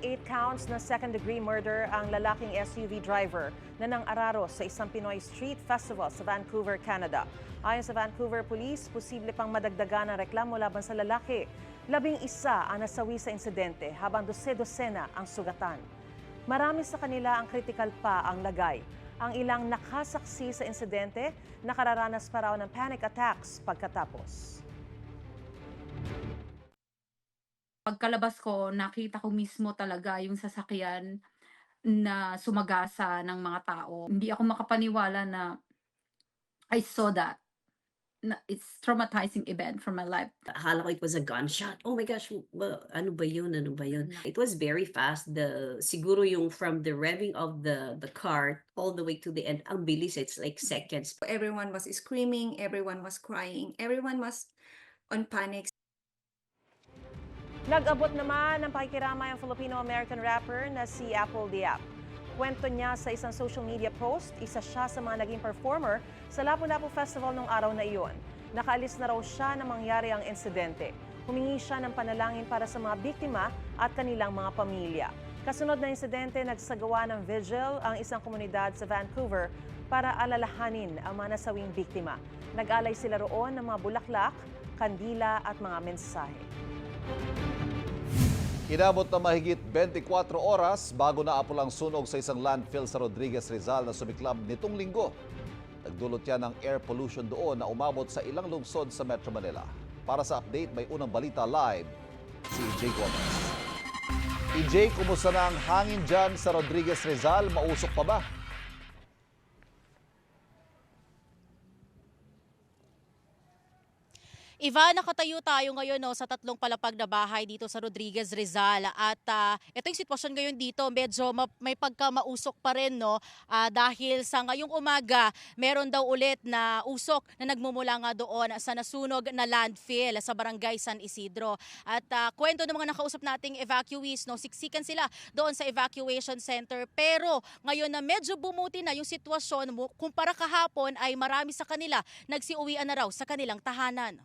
8 counts na second-degree murder ang lalaking SUV driver na nang araro sa isang Pinoy Street Festival sa Vancouver, Canada. Ayon sa Vancouver Police, posible pang madagdagan ang reklamo laban sa lalaki. Labing isa ang nasawi sa insidente habang dose-dosena ang sugatan. Marami sa kanila ang critical pa ang lagay. Ang ilang nakasaksi sa insidente, nakararanas pa raw ng panic attacks pagkatapos. Pagkalabas ko, nakita ko mismo talaga yung sasakyan na sumagasa ng mga tao. Hindi ako makapaniwala na I saw that. Na it's traumatizing event for my life. Akala ko it was a gunshot. Oh my gosh, ba, ano ba yun? Ano ba yun? It was very fast. The siguro yung from the revving of the the car all the way to the end. Ang bilis, it's like seconds. Everyone was screaming, everyone was crying, everyone was on panic. Nag-abot naman ng pakikiramay ang Filipino-American rapper na si Apple Diap. Kwento niya sa isang social media post, isa siya sa mga naging performer sa Lapu-Lapu Festival nung araw na iyon. Nakaalis na raw siya na mangyari ang insidente. Humingi siya ng panalangin para sa mga biktima at kanilang mga pamilya. Kasunod na insidente, nagsagawa ng vigil ang isang komunidad sa Vancouver para alalahanin ang mga nasawing biktima. Nag-alay sila roon ng mga bulaklak, kandila at mga mensahe. Inabot na mahigit 24 oras bago naapol ang sunog sa isang landfill sa Rodriguez Rizal na sumiklab nitong linggo. Nagdulot yan ng air pollution doon na umabot sa ilang lungsod sa Metro Manila. Para sa update, may unang balita live si EJ Gomez. EJ, kumusta na ang hangin dyan sa Rodriguez Rizal? Mausok pa ba? Ivan, nakatayo tayo ngayon no, sa tatlong palapag na bahay dito sa Rodriguez Rizal. At ah, ito yung sitwasyon ngayon dito, medyo ma- may pagkamausok pa rin no, Ah, dahil sa ngayong umaga, meron daw ulit na usok na nagmumula nga doon sa nasunog na landfill sa barangay San Isidro. At ah, kwento ng mga nakausap nating evacuees, no, siksikan sila doon sa evacuation center. Pero ngayon na medyo bumuti na yung sitwasyon, kumpara kahapon ay marami sa kanila nagsiuwian na raw sa kanilang tahanan.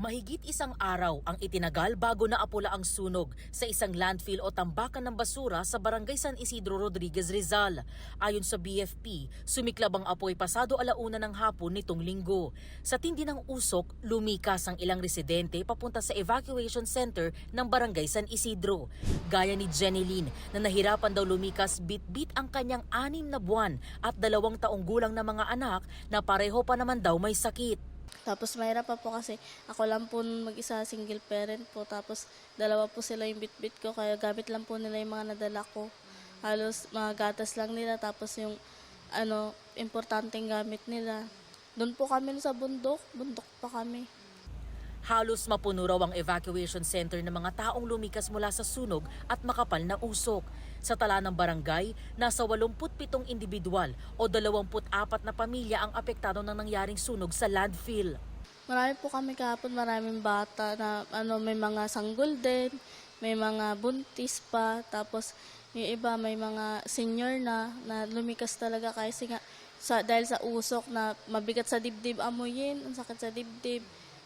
Mahigit isang araw ang itinagal bago naapula ang sunog sa isang landfill o tambakan ng basura sa barangay San Isidro Rodriguez Rizal. Ayon sa BFP, sumiklab ang apoy pasado alauna ng hapon nitong linggo. Sa tindi ng usok, lumikas ang ilang residente papunta sa evacuation center ng barangay San Isidro. Gaya ni Jenny Lynn na nahirapan daw lumikas bit-bit ang kanyang anim na buwan at dalawang taong gulang na mga anak na pareho pa naman daw may sakit. Tapos mahirap pa po kasi ako lang po mag-isa single parent po. Tapos dalawa po sila yung bit-bit ko kaya gamit lang po nila yung mga nadala ko. Halos mga gatas lang nila tapos yung ano, importanteng gamit nila. Doon po kami sa bundok, bundok pa kami. Halos mapuno raw ang evacuation center ng mga taong lumikas mula sa sunog at makapal na usok. Sa tala ng barangay, nasa 87 individual o 24 na pamilya ang apektado ng nangyaring sunog sa landfill. Marami po kami kahapon, maraming bata na ano, may mga sanggol din, may mga buntis pa, tapos yung iba may mga senior na na lumikas talaga kasi nga sa, dahil sa usok na mabigat sa dibdib amuyin, ang sakit sa dibdib,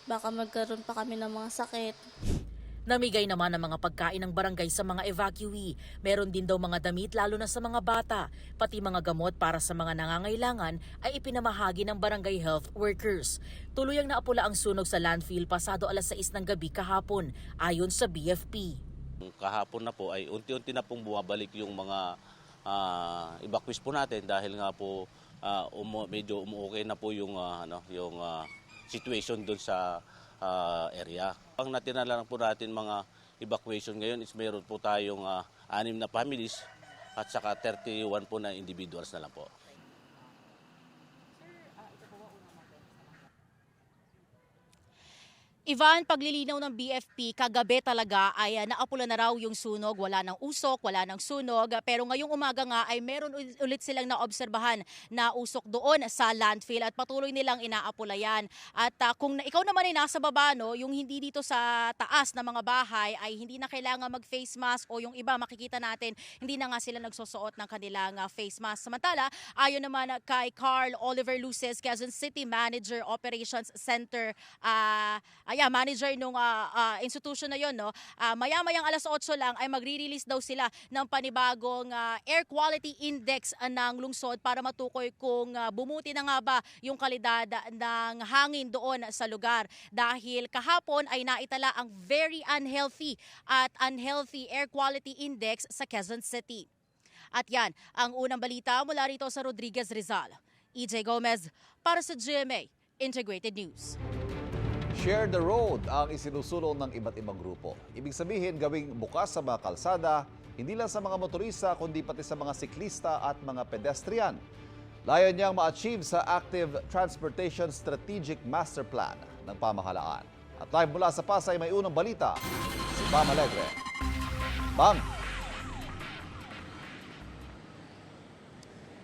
baka magkaroon pa kami ng mga sakit. Namigay naman ang mga pagkain ng barangay sa mga evacuee. Meron din daw mga damit lalo na sa mga bata. Pati mga gamot para sa mga nangangailangan ay ipinamahagi ng barangay health workers. Tuluyang naapula ang sunog sa landfill pasado alas 6 ng gabi kahapon ayon sa BFP. kahapon na po ay unti-unti na pong bumabalik yung mga uh, evacuees po natin dahil nga po ah, umu- medyo umuukay na po yung ah, ano yung ah, situation doon sa ah, area. Ang natira lang po natin mga evacuation ngayon is meron po tayong ah, anim na families at saka 31 po na individuals na lang po. Ivan, paglilinaw ng BFP, kagabi talaga ay ah, naapula na raw yung sunog. Wala ng usok, wala ng sunog. Pero ngayong umaga nga ay meron ul- ulit silang naobserbahan na usok doon sa landfill at patuloy nilang inaapula yan. At ah, kung ikaw naman ay nasa baba, no, yung hindi dito sa taas na mga bahay ay hindi na kailangan mag-face mask o yung iba makikita natin, hindi na nga sila nagsusuot ng kanilang ah, face mask. Samantala, ayon naman kay Carl Oliver Luces, Quezon City Manager Operations Center, ah ayan, manager nung ah, ah, institution na yon no, ah, maya-mayang alas 8 lang ay magre-release daw sila ng panibagong ah, air quality index ng lungsod para matukoy kung ah, bumuti na nga ba yung kalidad ng hangin doon sa lugar. Dahil kahapon ay naitala ang very unhealthy at unhealthy air quality index sa Quezon City. At yan, ang unang balita mula rito sa Rodriguez Rizal. EJ Gomez para sa GMA Integrated News. Share the road ang isinusulong ng iba't ibang grupo. Ibig sabihin, gawing bukas sa mga kalsada, hindi lang sa mga motorista, kundi pati sa mga siklista at mga pedestrian. Layon niyang ma-achieve sa Active Transportation Strategic Master Plan ng pamahalaan. At live mula sa Pasay, may unang balita, si Bam Alegre. Bam!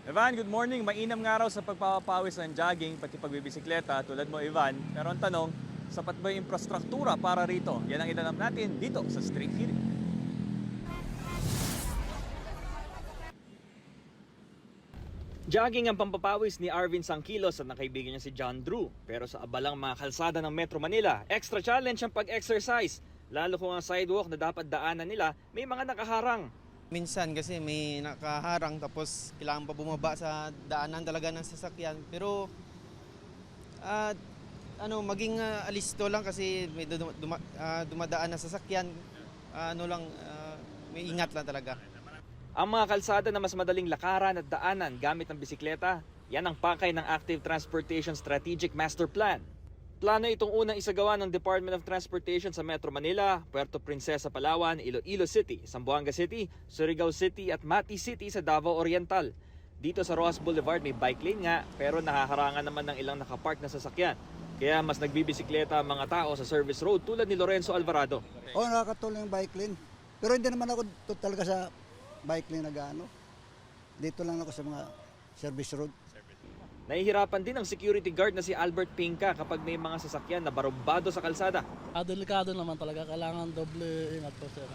Ivan, good morning. Mainam nga raw sa pagpapawis ng jogging pati pagbibisikleta tulad mo Ivan. Pero ang tanong, sapat ba yung infrastruktura para rito? Yan ang itanong natin dito sa Street Hearing. Jogging ang pampapawis ni Arvin Sangkilos at ng kaibigan niya si John Drew. Pero sa abalang mga kalsada ng Metro Manila, extra challenge ang pag-exercise. Lalo kung ang sidewalk na dapat daanan nila may mga nakaharang. Minsan kasi may nakaharang tapos kailangan pa bumaba sa daanan talaga ng sasakyan. Pero ah, ano maging ah, alisto lang kasi may duma- duma- ah, dumadaan na sasakyan. Ah, ano lang ah, may ingat lang talaga. Ang mga kalsada na mas madaling lakaran at daanan gamit ng bisikleta, yan ang pakay ng Active Transportation Strategic Master Plan. Plano itong unang isagawa ng Department of Transportation sa Metro Manila, Puerto Princesa, Palawan, Iloilo City, Zamboanga City, Surigao City at Mati City sa Davao Oriental. Dito sa Rojas Boulevard may bike lane nga pero nakaharangan naman ng ilang nakapark na sasakyan. Kaya mas nagbibisikleta ang mga tao sa service road tulad ni Lorenzo Alvarado. Oo, nakakatulong yung bike lane. Pero hindi naman ako to- talaga sa bike lane nag-ano. Dito lang ako sa mga service road. Nahihirapan din ang security guard na si Albert Pinca kapag may mga sasakyan na barumbado sa kalsada. Ah, delikado naman talaga. Kailangan doble ingat po sir.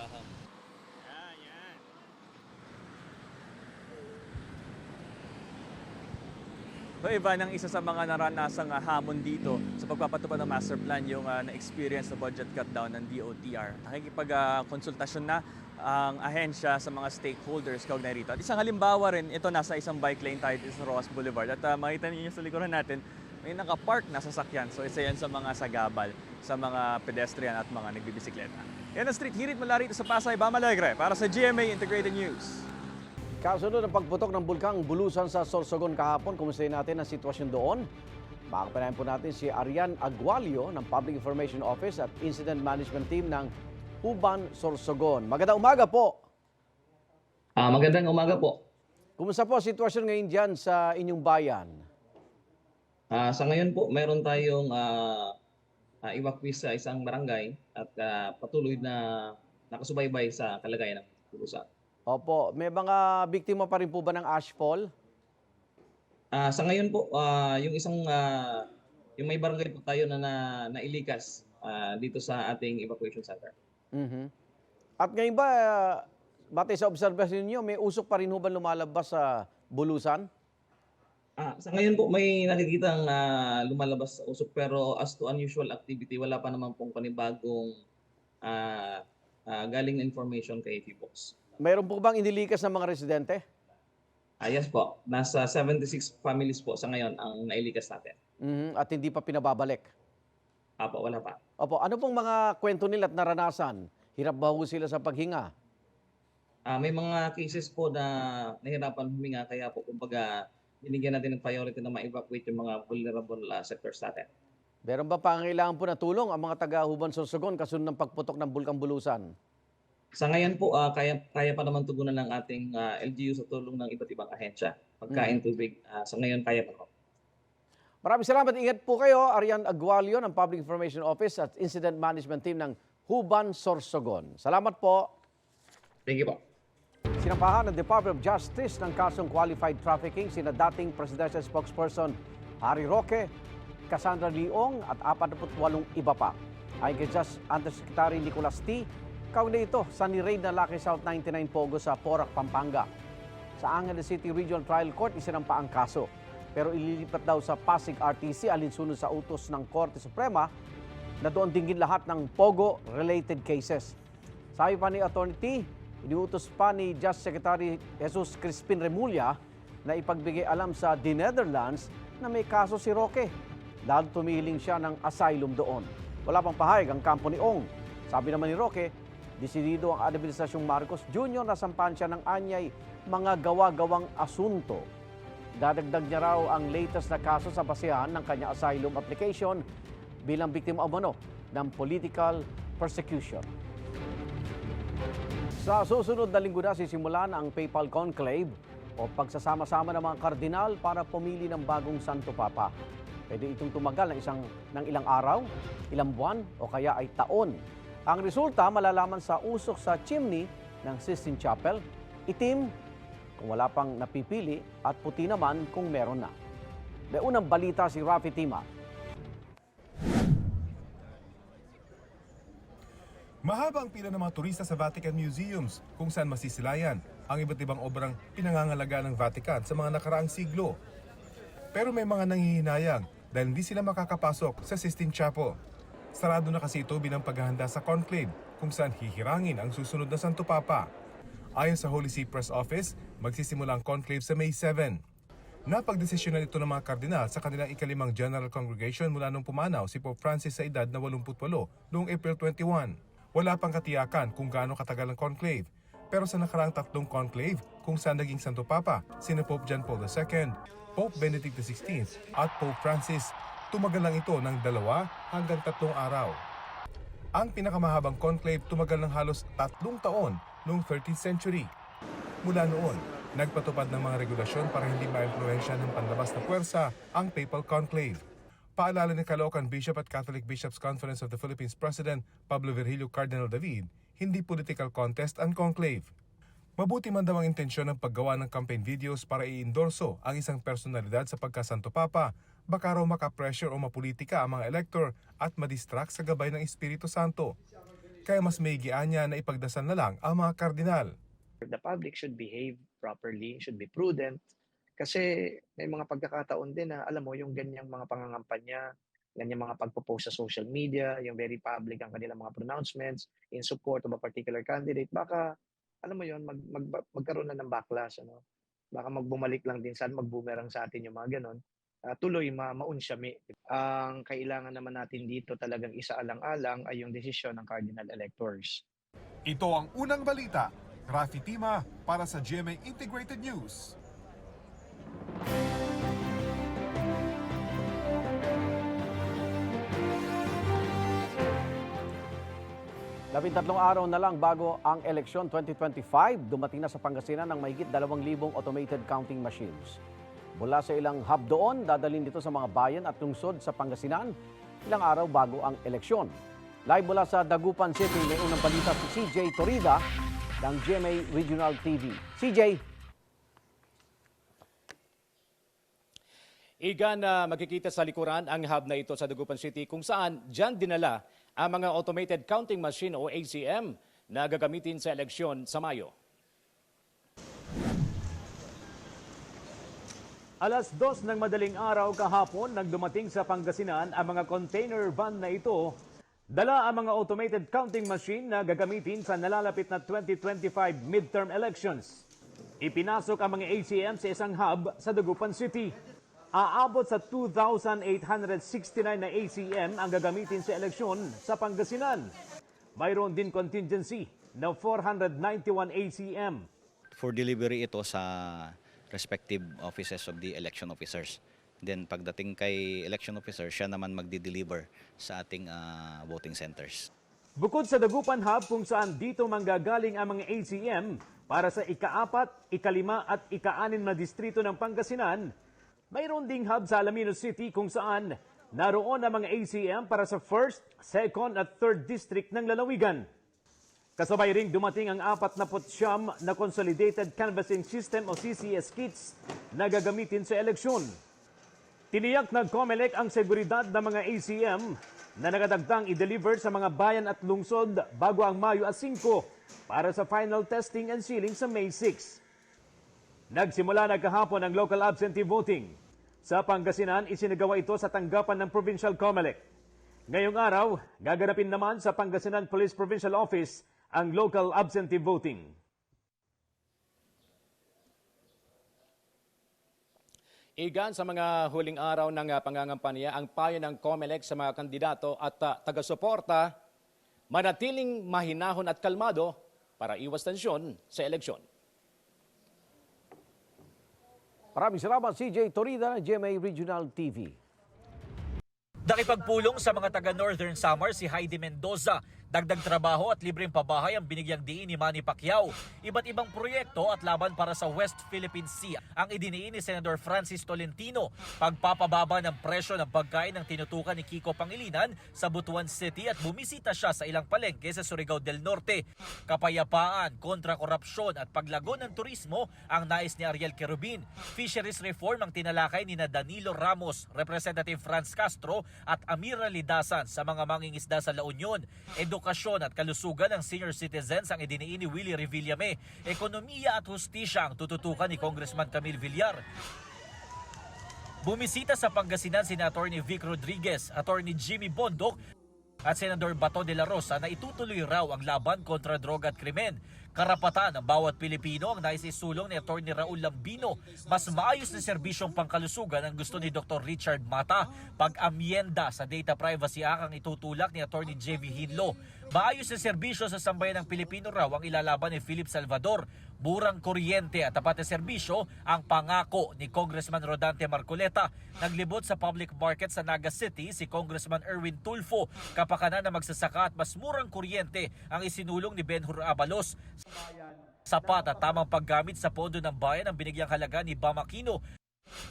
So Ivan, ang isa sa mga naranasang ah, hamon dito sa pagpapatupad ng master plan yung ah, na-experience na budget cut down ng DOTR. Nakikipag-konsultasyon na ang ahensya sa mga stakeholders kaugnay rito. At isang halimbawa rin, ito nasa isang bike lane tayo sa Rojas Boulevard. At ah, makita niyo sa likuran natin, may nakapark na sasakyan. So isa yan sa mga sagabal, sa mga pedestrian at mga nagbibisikleta. Yan ang street hirit mula rito sa Pasay, Bamalegre para sa GMA Integrated News. Kasunod ng pagputok ng bulkang Bulusan sa Sorsogon kahapon, kumustahin natin ang sitwasyon doon. Makapanayan po natin si Arian Agualio ng Public Information Office at Incident Management Team ng Uban Sorsogon. Magandang umaga po. Ah, magandang umaga po. Kumusta po ang sitwasyon ngayon dyan sa inyong bayan? Ah, sa ngayon po, meron tayong ah ah, evacuee sa isang barangay at ah, patuloy na nakasubaybay sa kalagayan ng Bulusan. Opo, may mga biktima pa rin po ba ng ashfall? Ah, sa ngayon po, ah, yung isang ah, yung may barangay po tayo na, na nailikas ah, dito sa ating evacuation center. Mhm. At ngayon ba, uh, batay sa obserbasyon niyo, may usok pa rin ho ba lumalabas sa Bulusan? Ah, sa ngayon po may nakikitang ah, lumalabas sa usok pero as to unusual activity wala pa naman pong panibagong ah, ah, galing na information kay Fibox. Mayroon po bang inilikas ng mga residente? Ah, yes po. Nasa 76 families po sa ngayon ang nailikas natin. Mhm, At hindi pa pinababalik? Apo, wala pa. Opo, ano pong mga kwento nila at naranasan? Hirap ba sila sa paghinga? Ah, may mga cases po na nahirapan huminga kaya po kumbaga binigyan natin ng priority na ma-evacuate yung mga vulnerable sectors natin. Meron ba pangailangan po na tulong ang mga taga-Huban Sorsogon kasunod ng pagputok ng Bulkang Bulusan? Sa ngayon po, ah, kaya, kaya pa naman tugunan ng ating ah, LGU sa tulong ng iba't ibang ahensya. Pagkain, tubig, ah, sa ngayon kaya pa po. Maraming salamat. Ingat po kayo. Arian Agualio ng Public Information Office at Incident Management Team ng Huban Sorsogon. Salamat po. Thank you po. Sinampahan ng Department of Justice ng kasong qualified trafficking sina dating presidential spokesperson Harry Roque, Cassandra Leong at 48 iba pa. Ayon kay Just Undersecretary Nicolas T., kaunay ito sa ni-raid na Lucky South 99 Pogo sa Porac, Pampanga. Sa Angeles City Regional Trial Court, isinampa ang kaso. Pero ililipat daw sa Pasig RTC alinsunod sa utos ng Korte Suprema na doon dinggin lahat ng POGO-related cases. Sabi pa ni. T, iniutos pa ni Just Secretary Jesus Crispin Remulla na ipagbigay alam sa The Netherlands na may kaso si Roque. Dahil tumihiling siya ng asylum doon. Wala pang pahayag ang kampo ni Ong. Sabi naman ni Roque, desidido ang Administrasyong Marcos Jr. na sampan siya ng anyay mga gawa-gawang asunto. Dadagdag niya raw ang latest na kaso sa basehan ng kanya asylum application bilang biktima umano ng political persecution. Sa susunod na linggo na sisimulan ang PayPal Conclave o pagsasama-sama ng mga kardinal para pumili ng bagong Santo Papa. Pwede itong tumagal ng, isang, ng ilang araw, ilang buwan o kaya ay taon. Ang resulta malalaman sa usok sa chimney ng Sistine Chapel, itim kung wala pang napipili at puti naman kung meron na. May unang balita si Rafi Tima. Mahaba ang pila ng mga turista sa Vatican Museums kung saan masisilayan ang iba't ibang obrang pinangangalaga ng Vatican sa mga nakaraang siglo. Pero may mga nangihinayang dahil hindi sila makakapasok sa Sistine Chapel. Sarado na kasi ito bilang paghahanda sa conclave kung saan hihirangin ang susunod na Santo Papa. Ayon sa Holy See Press Office, magsisimula ang conclave sa May 7. Napagdesisyon na ito ng mga kardinal sa kanilang ikalimang General Congregation mula nung pumanaw si Pope Francis sa edad na 88 noong April 21. Wala pang katiyakan kung gaano katagal ang conclave. Pero sa nakaraang tatlong conclave kung saan naging Santo Papa, sina Pope John Paul II, Pope Benedict XVI at Pope Francis, tumagal lang ito ng dalawa hanggang tatlong araw. Ang pinakamahabang conclave tumagal ng halos tatlong taon noong 13th century. Mula noon, nagpatupad ng mga regulasyon para hindi maimpluwensya ng panlabas na puwersa ang papal conclave. Paalala ni Caloocan Bishop at Catholic Bishops Conference of the Philippines President Pablo Virgilio Cardinal David, hindi political contest ang conclave. Mabuti man daw ang intensyon ng paggawa ng campaign videos para i-endorso ang isang personalidad sa pagkasanto papa, baka raw makapressure o mapolitika ang mga elector at madistract sa gabay ng Espiritu Santo. Kaya mas may niya na ipagdasal na lang ang mga kardinal. the public should behave properly, should be prudent. Kasi may mga pagkakataon din na alam mo yung ganyang mga pangangampanya, ganyang mga pagpo-post sa social media, yung very public ang kanilang mga pronouncements in support of a particular candidate, baka alam mo yon mag, mag, magkaroon na ng backlash ano. Baka magbumalik lang din saan magbumerang sa atin yung mga ganon. Uh, tuloy ma maunsyami. Ang kailangan naman natin dito talagang isaalang-alang ay yung desisyon ng cardinal electors. Ito ang unang balita. Rafi Tima para sa GMA Integrated News. Labintatlong araw na lang bago ang eleksyon 2025, dumating na sa Pangasinan ng mahigit 2,000 automated counting machines. Mula sa ilang hub doon, dadalhin dito sa mga bayan at lungsod sa Pangasinan ilang araw bago ang eleksyon. Live mula sa Dagupan City, may unang balita si CJ Torida ng GMA Regional TV. CJ! Igan na makikita sa likuran ang hub na ito sa Dagupan City kung saan dyan dinala ang mga automated counting machine o ACM na gagamitin sa eleksyon sa Mayo. Alas dos ng madaling araw kahapon nang dumating sa Pangasinan ang mga container van na ito. Dala ang mga automated counting machine na gagamitin sa nalalapit na 2025 midterm elections. Ipinasok ang mga ACM sa isang hub sa Dagupan City. Aabot sa 2,869 na ACM ang gagamitin sa eleksyon sa Pangasinan. Mayroon din contingency na 491 ACM. For delivery ito sa respective offices of the election officers. Then pagdating kay election officer, siya naman magdi-deliver sa ating ah, voting centers. Bukod sa Dagupan Hub kung saan dito manggagaling ang mga ACM para sa ikaapat, ikalima at ikaanin na distrito ng Pangasinan, mayroon ding hub sa Alaminos City kung saan naroon ang mga ACM para sa 1st, 2nd at 3rd District ng Lalawigan. Kasabay ring dumating ang 49 na Consolidated Canvassing System o CCS kits na gagamitin sa eleksyon. Tiniyak ng COMELEC ang seguridad ng mga ACM na nakadagdang i-deliver sa mga bayan at lungsod bago ang Mayo 5 para sa final testing and sealing sa May 6. Nagsimula na kahapon ang local absentee voting. Sa Pangasinan, isinagawa ito sa tanggapan ng Provincial COMELEC. Ngayong araw, gaganapin naman sa Pangasinan Police Provincial Office ang local absentee voting. Igan sa mga huling araw ng uh, pangangampanya ang payo ng COMELEC sa mga kandidato at uh, taga-suporta manatiling mahinahon at kalmado para iwas tensyon sa eleksyon. Maraming salamat CJ Torida ng GMA Regional TV. Nakipagpulong sa mga taga Northern Samar si Heidi Mendoza. Dagdag trabaho at libreng pabahay ang binigyang diin ni Manny Pacquiao. Iba't ibang proyekto at laban para sa West Philippine Sea ang idiniin ni Senador Francis Tolentino. Pagpapababa ng presyo ng pagkain ng tinutukan ni Kiko Pangilinan sa Butuan City at bumisita siya sa ilang palengke sa Surigao del Norte. Kapayapaan, kontra korupsyon at paglago ng turismo ang nais ni Ariel Querubin. Fisheries reform ang tinalakay ni na Danilo Ramos, Representative Franz Castro at Amira Lidasan sa mga mangingisda sa La Union. Edukasyon at kalusugan ng senior citizens ang idiniin ni Willie Revillame. Ekonomiya at hustisya ang tututukan ni Congressman Camille Villar. Bumisita sa Pangasinan si Attorney Vic Rodriguez, Attorney Jimmy Bondok at Senador Bato de la Rosa na itutuloy raw ang laban kontra droga at krimen. Karapatan ng bawat Pilipino ang nais isulong ni Atty. Raul Lambino. Mas maayos na serbisyong pangkalusugan ang gusto ni Dr. Richard Mata. Pag-amyenda sa Data Privacy Act ang itutulak ni Atty. JV Hinlo. Maayos na serbisyo sa sambayan ng Pilipino raw ang ilalaban ni Philip Salvador. Burang kuryente at tapat na serbisyo ang pangako ni Congressman Rodante Marcoleta. Naglibot sa public market sa Naga City si Congressman Erwin Tulfo. Kapakanan na magsasaka at mas murang kuryente ang isinulong ni Benhur Abalos. Sapat at tamang paggamit sa pondo ng bayan ang binigyang halaga ni Bam Aquino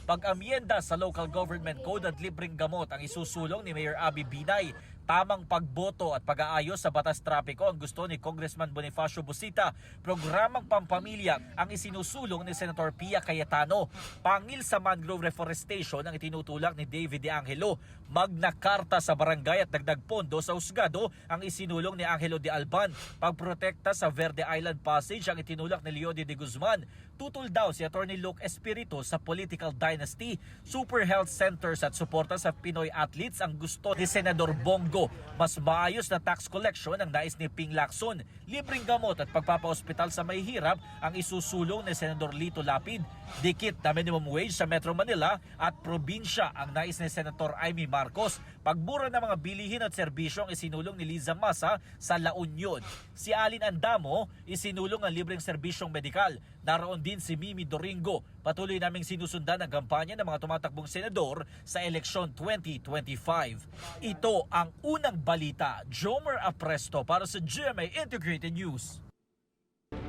pag-amyenda sa local government code at libreng gamot ang isusulong ni Mayor Abby Binay. Tamang pagboto at pag-aayos sa batas trapiko ang gusto ni Congressman Bonifacio Busita. Programang pampamilya ang isinusulong ni Senator Pia Cayetano. Pangil sa mangrove reforestation ang itinutulak ni David De Angelo. Magna Carta sa barangay at dagdag pondo sa husgado ang isinulong ni Angelo de Alban. Pagprotekta sa Verde Island Passage ang itinulak ni Leody de Guzman. Tutol daw si Attorney Luke Espiritu sa political dynasty, super health centers at suporta sa Pinoy athletes ang gusto ni Senador Bongo. Mas maayos na tax collection ang nais ni Ping Lacson. Libreng gamot at pagpapaospital sa may hirap ang isusulong ni Senador Lito Lapid. Dikit na minimum wage sa Metro Manila at probinsya ang nais ni Senator Amy Marcos. Pagbura ng mga bilihin at serbisyo ang isinulong ni Liza Masa sa La Union. Si Alin Andamo isinulong ang libreng serbisyong medikal. Naroon din si Mimi Doringo. Patuloy naming sinusundan ang kampanya ng mga tumatakbong senador sa eleksyon 2025. Ito ang unang balita. Jomer Apresto para sa GMA Integrated News.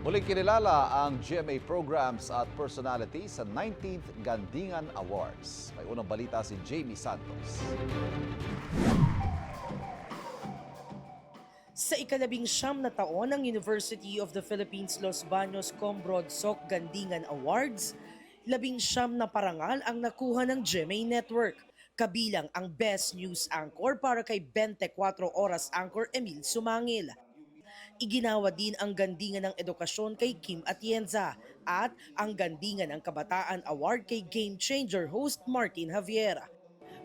Muling kinilala ang GMA programs at personality sa 19th Gandingan Awards. May unang balita si Jamie Santos. Sa ikalabing siyam na taon ng University of the Philippines Los Baños Combrod Sok Gandingan Awards, labing siyam na parangal ang nakuha ng GMA Network, kabilang ang Best News Anchor para kay 24 Oras Anchor Emil Sumangil. Iginawa din ang Gandingan ng Edukasyon kay Kim Atienza at ang Gandingan ng Kabataan Award kay Game Changer host Martin Javier.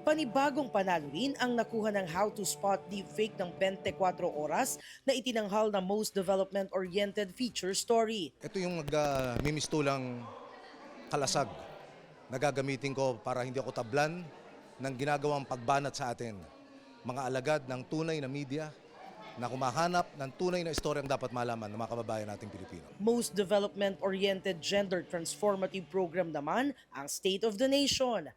Panibagong panalo rin ang nakuha ng How to Spot Deepfake ng 24 Oras na itinanghal na Most Development-Oriented Feature Story. Ito yung nagmimistulang kalasag na gagamitin ko para hindi ako tablan ng ginagawang pagbanat sa atin. Mga alagad ng tunay na media na kumahanap ng tunay na istorya ang dapat malaman ng mga kababayan nating Pilipino. Most Development-Oriented Gender Transformative Program naman ang State of the Nation.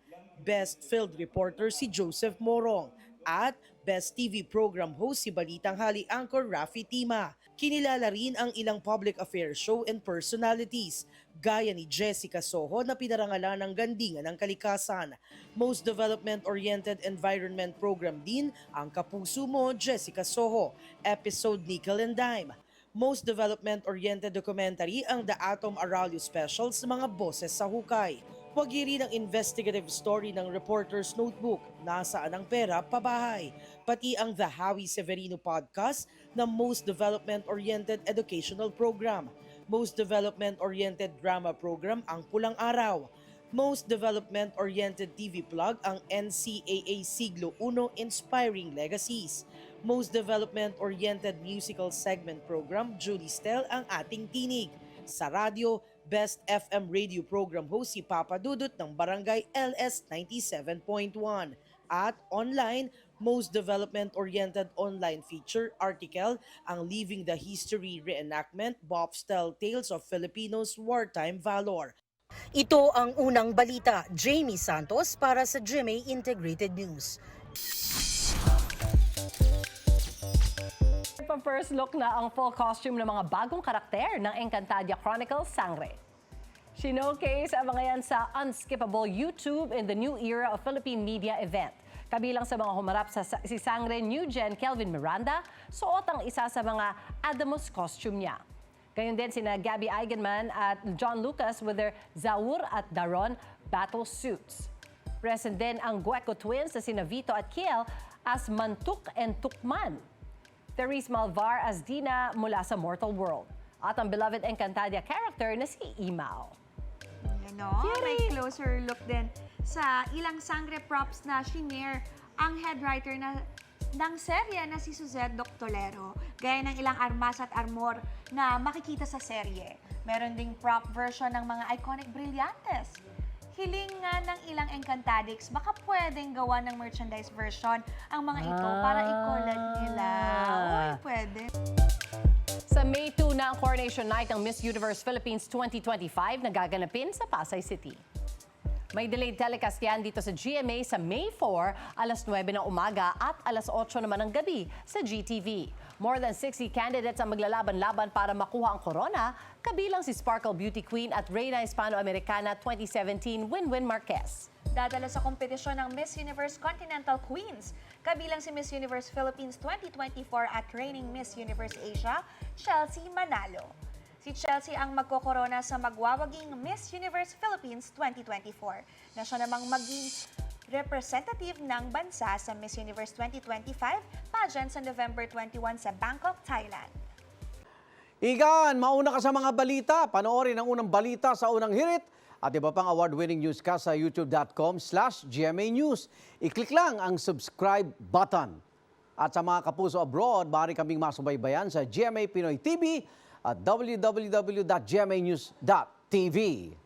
Best Field Reporter si Joseph Morong at Best TV Program Host si Balitang Hali Anchor Rafi Tima. Kinilala rin ang ilang public affairs show and personalities gaya ni Jessica Soho na pinarangalan ng Gandingan ng Kalikasan. Most Development-Oriented Environment Program din ang Kapuso Mo, Jessica Soho, episode Nickel and Dime. Most Development-Oriented Documentary ang The Atom Aralio Specials mga boses sa hukay. Wagi rin ang investigative story ng Reporter's Notebook, Nasaan ang Pera, Pabahay. Pati ang The Howie Severino Podcast na Most Development-Oriented Educational Program. Most Development-Oriented Drama Program ang Pulang Araw. Most Development-Oriented TV Plug ang NCAA Siglo Uno Inspiring Legacies. Most Development-Oriented Musical Segment Program, Julie Stel ang ating tinig. Sa radyo, Best FM Radio Program host si Papa Dudut ng Barangay LS 97.1. At online, most development-oriented online feature article ang Living the History Reenactment, Bob's Tell Tales of Filipinos Wartime Valor. Ito ang unang balita, Jamie Santos para sa GMA Integrated News. First look na ang full costume ng mga bagong karakter ng Encantadia Chronicles Sangre. Sinocase ang mga yan sa Unskippable YouTube in the New Era of Philippine Media event. Kabilang sa mga humarap sa si Sangre New Gen Kelvin Miranda, suot ang isa sa mga Adamus costume niya. Gayon din sina Gabby Eigenman at John Lucas with their Zaur at Daron battle suits. Present din ang Gueco twins na sina Vito at Kiel as Mantuk and Tukman. Therese Malvar as Dina mula sa Mortal World. At ang beloved Encantadia character na si Imao. Ano, may closer look din sa ilang sangre props na shinare ang head writer na ng serye na si Suzette Doctolero. Gaya ng ilang armas at armor na makikita sa serye. Meron ding prop version ng mga iconic brillantes. Hiling nga ng ilang Encantadix, baka pwedeng gawa ng merchandise version ang mga ito para i-collab nila. Uy, pwede. Sa May 2 na ang coronation night ng Miss Universe Philippines 2025 na gaganapin sa Pasay City. May delayed telecast yan dito sa GMA sa May 4, alas 9 ng umaga at alas 8 naman ng gabi sa GTV. More than 60 candidates ang maglalaban-laban para makuha ang corona, kabilang si Sparkle Beauty Queen at Reina Hispano-Americana 2017 Win-Win Marquez. Dadala sa kompetisyon ng Miss Universe Continental Queens, kabilang si Miss Universe Philippines 2024 at reigning Miss Universe Asia, Chelsea Manalo. Si Chelsea ang magkokorona sa magwawaging Miss Universe Philippines 2024 na siya namang maging representative ng bansa sa Miss Universe 2025 pageant sa November 21 sa Bangkok, Thailand. Igan, mauna ka sa mga balita. Panoorin ang unang balita sa unang hirit at iba pang award-winning newscast sa youtube.com slash GMA News. I-click lang ang subscribe button. At sa mga kapuso abroad, maaari kaming masubaybayan sa GMA Pinoy TV at www.gmanews.tv.